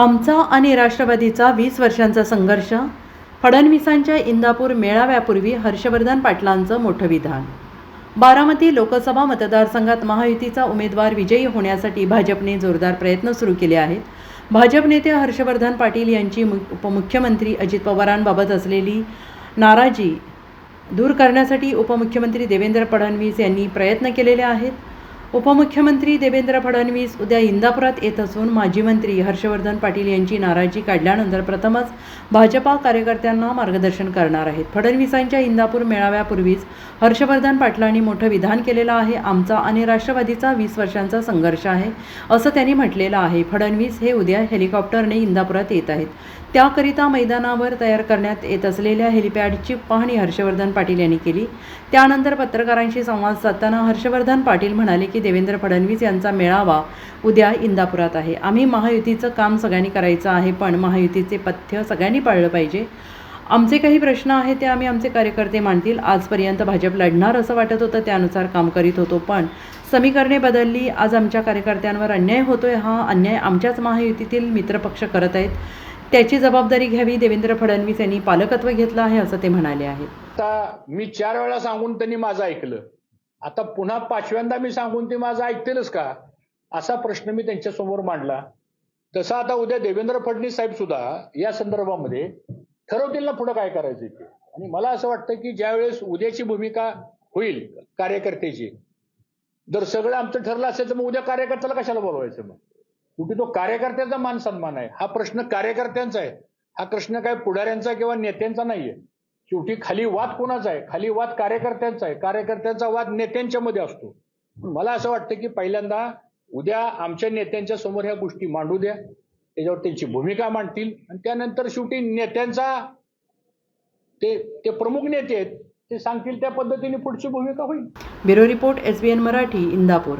आमचा आणि राष्ट्रवादीचा वीस वर्षांचा संघर्ष फडणवीसांच्या इंदापूर मेळाव्यापूर्वी हर्षवर्धन पाटलांचं मोठं विधान. बारामती लोकसभा मतदारसंघात महायुतीचा उमेदवार विजयी होण्यासाठी भाजपने जोरदार प्रयत्न सुरू केले आहेत. भाजप नेते हर्षवर्धन पाटील यांची मु उपमुख्यमंत्री अजित पवारांबाबत असलेली नाराजी दूर करण्यासाठी उपमुख्यमंत्री देवेंद्र फडणवीस यांनी प्रयत्न केलेले आहेत. उपमुख्यमंत्री देवेंद्र फडणवीस उद्या इंदापुरात येत असून माजी मंत्री हर्षवर्धन पाटील यांची नाराजी काढल्यानंतर प्रथमच भाजपा कार्यकर्त्यांना मार्गदर्शन करणार आहेत. फडणवीसांच्या इंदापूर मेळाव्यापूर्वीच हर्षवर्धन पाटलांनी मोठं विधान केलेलं आहे. आमचा आणि राष्ट्रवादीचा वीस वर्षांचा संघर्ष आहे असं त्यांनी म्हटलेलं आहे. फडणवीस हे उद्या हेलिकॉप्टरने इंदापुरात येत आहेत. त्याकरिता मैदानावर तयार करण्यात येत असलेल्या हेलिपॅडची पाहणी हर्षवर्धन पाटील यांनी केली. त्यानंतर पत्रकारांशी संवाद साधताना हर्षवर्धन पाटील म्हणाले की देवेंद्र फडणवीस यांचा मेळावा उद्या इंदापुरात आहे. आम्ही महायुतीचं काम सगळ्यांनी करायचं आहे पण महायुतीचे पथ्य सगळ्यांनी पाळलं पाहिजे. आमचे काही प्रश्न आहेत ते आम्ही आमचे कार्यकर्ते मांडतील. आजपर्यंत भाजप लढणार असं वाटत होतं त्यानुसार काम करीत होतो पण समीकरणे बदलली. आज आमच्या कार्यकर्त्यांवर अन्याय होतोय हा अन्याय आमच्याच महायुतीतील मित्रपक्ष करत आहेत. त्याची जबाबदारी घ्यावी देवेंद्र फडणवीस यांनी पालकत्व घेतलं आहे असं ते म्हणाले आहे. मी चार वेळा सांगून त्यांनी माझं ऐकलं. आता पुन्हा पाचव्यांदा मी सांगून ते माझं ऐकतीलच का? असा प्रश्न मी त्यांच्यासमोर मांडला. तसा आता उद्या देवेंद्र फडणवीस साहेब सुद्धा या संदर्भामध्ये ठरवतील ना पुढे काय करायचं ते आणि मला असं वाटतं की ज्यावेळेस उद्याची भूमिका होईल कार्यकर्त्याची जर सगळं आमचं ठरलं असेल तर मग उद्या कार्यकर्त्याला कशाला बोलवायचं मग? कुठे तो कार्यकर्त्याचा मान सन्मान आहे. हा प्रश्न कार्यकर्त्यांचा आहे. हा प्रश्न काय पुढाऱ्यांचा किंवा नेत्यांचा नाहीये. शेवटी खाली वाद कोणाचा आहे? खाली वाद कार्यकर्त्यांचा आहे. कार्यकर्त्यांचा वाद नेत्यांच्या मध्ये असतो. पण मला असं वाटतं की पहिल्यांदा उद्या आमच्या नेत्यांच्या समोर ह्या गोष्टी मांडू द्या. त्याच्यावर त्यांची भूमिका मांडतील. आणि त्यानंतर शेवटी नेत्यांचा ते ते प्रमुख नेते आहेत ते सांगतील त्या पद्धतीने पुढची भूमिका होईल. Bureau report S B N Marathi Indapur.